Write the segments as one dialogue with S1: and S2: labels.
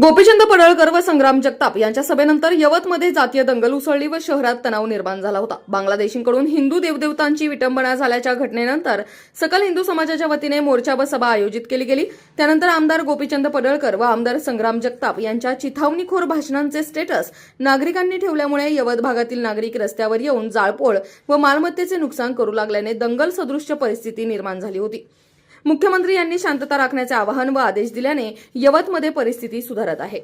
S1: गोपीचंद पडळकर व संग्राम जगताप यांच्या सभेनंतर यवतमध्ये जातीय दंगल उसळली व शहरात तणाव निर्माण झाला होता. बांगलादेशींकडून हिंदू देवदेवतांची विटंबना झाल्याच्या घटनेनंतर सकल हिंदू समाजाच्या वतीने मोर्चा व सभा आयोजित केली गेली. त्यानंतर आमदार गोपीचंद पडळकर व आमदार संग्राम जगताप यांच्या चिथावणीखोर भाषणांचे स्टेटस नागरिकांनी ठेवल्यामुळे यवत भागातील नागरिक रस्त्यावर येऊन जाळपोळ व मालमत्तेचे नुकसान करू लागल्याने दंगल सदृश्य परिस्थिती निर्माण झाली होती. मुख्यमंत्री यांनी शांतता राखण्याचे आवाहन व आदेश दिल्याने यवतमध्ये परिस्थिती सुधारत आहे.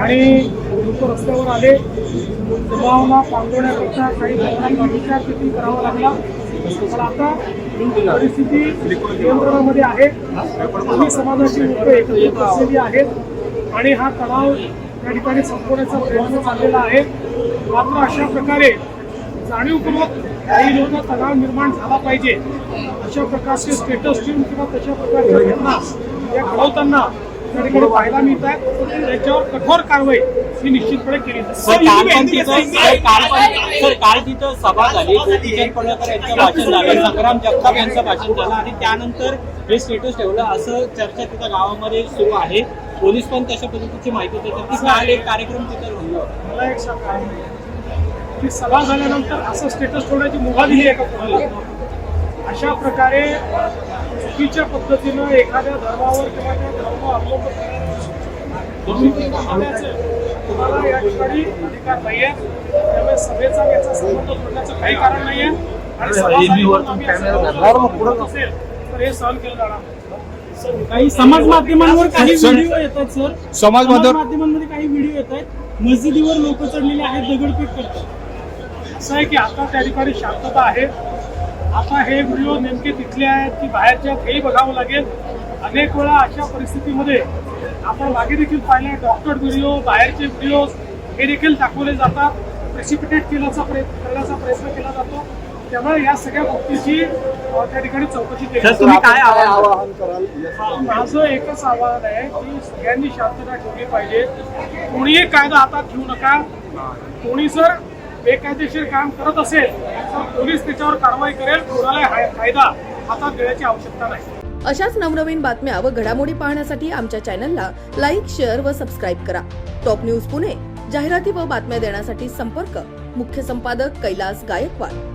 S2: आणि लोक रस्त्यावर आले जमावाला पांगवण्यापेक्षा काही लोकांना विचार करावा लागला पण आता परिस्थिती नियंत्रणामध्ये आहे. दोन्ही समाजाची लोक असलेली आहेत. आणि हा तणाव त्या ठिकाणी संपवण्याचा प्रयत्न चाललेला आहे. मात्र अशा प्रकारे जाणीवपूर्वक काही लोक तणाव निर्माण झाला पाहिजे. अशा प्रकारचे स्टेटस ठेवून किंवा तशा प्रकारच्या घटना या घडवताना ठिकाणी पाहायला मिळतात त्याच्यावर कठोर कारवाई ही निश्चितपणे केली
S3: सर काल तिथं सभा झाली. गोपीचंद पडळकर यांचं भाषण झालं. संग्राम जगताप यांचं भाषण झालं आणि त्यानंतर हे स्टेटस ठेवलं. असं चर्चा तिथं गावामध्ये सुरू आहे. पोलीस पण तशा पद्धतीची माहिती देतात. काल एक कार्यक्रम तिथं घडला.
S2: मला एक सांगा. की सभा झाल्यानंतर असं स्टेटस ठेवण्याची मुभा दिली आहे का कोणाला? अशा प्रकारे चुकीच्या पद्धतीनं एखाद्या धर्मावर किंवा त्या धर्म अवलंबून तुम्हाला या ठिकाणी अधिकार नाहीये. त्यामुळे सभेचा याचा संबंध जोडण्याचं काही कारण नाहीये. आणि तर हे सहन केलं जाणार नाही.
S4: काही समाज माध्यमांवर काही व्हिडिओ येतात सर.
S5: समाज माध्यम-
S4: माध्यमांमध्ये काही व्हिडिओ येत आहेत. मस्जिदीवर लोक चढलेले आहेत दगडफेक करतात.
S2: असं आहे की आता त्या ठिकाणी शांतता आहे. आता हे व्हिडिओ नेमके तिथले आहेत की बाहेरचे आहेत हेही बघावं लागेल. अनेक वेळा अशा परिस्थितीमध्ये आपण मागे देखील पाहिलं डॉक्टर व्हिडिओ बाहेरचे व्हिडिओ हे देखील दाखवले जातात. प्रेसिपिटेट केल्याचा प्रयत्न करण्याचा प्रयत्न केला जातो. त्यामुळे या सगळ्या गोष्टीची त्या ठिकाणी चौकशी केली.
S3: काय आवाहन
S2: हा, माझं एकच आवाहन आहे की सगळ्यांनी शांतता ठेवली पाहिजे. कोणीही कायदा हातात घेऊ नका. कोणी जर बेकायदेशीर काम करत असेल तर पोलीस त्याच्यावर कारवाई करेल कोणाला कायदा हातात देण्याची आवश्यकता नाही.
S1: अशाच नवनवीन बातम्या व घडामोडी पाहण्यासाठी आमच्या चॅनलला लाईक शेअर व सबस्क्राईब करा. टॉप न्यूज पुणे जाहिराती व बातम्या देण्यासाठी संपर्क. मुख्य संपादक कैलास गायकवाड.